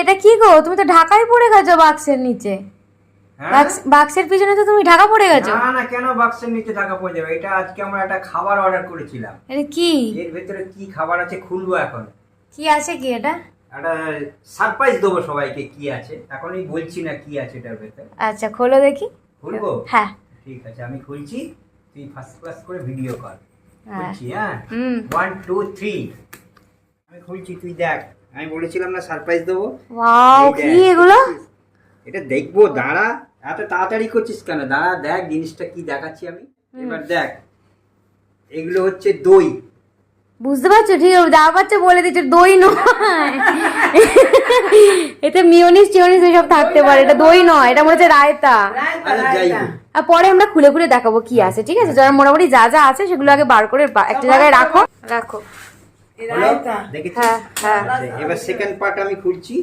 এটা কি গো? তুমি তো ঢাকাই পড়ে গেছো বাক্সের নিচে। হ্যাঁ? বাক্সের পিছনে তো তুমি ঢাকা পড়ে গেছো। না না কেন বাক্সের নিচে ঢাকা পড়ে যাবে? এটা আজকে আমরা একটা খাবার অর্ডার করেছিলাম। এটা কি? এর ভেতরে কি খাবার আছে খুলবো এখন। কি আছে কি এটা? একটা সারপ্রাইজ দেবো সবাইকে কি আছে। এখনই বলছি না কি আছে এটার ভেতরে। আচ্ছা খোলো দেখি। খুলবো? হ্যাঁ। ঠিক আছে আমি খুলছি। তুই ফার্স্ট ক্লাস করে ভিডিও কর হ্যাঁ। খুলছি হ্যাঁ? ওয়ান টু থ্রি আমি খুলছি তুই দেখ আমি বলেছিলাম না সারপ্রাইজ দেবো। ওয়াও কি এগুলো? এটা দেখব দাঁড়া। এত তাড়াতাড়ি করছিস কেন? দাঁড়া দেখ জিনিসটা কি দেখাচ্ছি আমি। এবার দেখ এগুলো হচ্ছে দই। বুঝতে পারছ? ঠিক আছে পাচ্ছে বলে দিচ্ছ দই নয়। এতে মিওনিস টিওনিস এসব থাকতে পারে। এটা দই নয় এটা মনে হচ্ছে রায়তা। আরে পরে আমরা খুলে খুলে দেখাবো কি আছে ঠিক আছে? যারা মোটামুটি যা যা আছে সেগুলো আগে বার করে একটা জায়গায় রাখো। রাখো। হ্যাঁ হ্যাঁ। আচ্ছা, এবার সেকেন্ড পার্ট আমি খুলছি।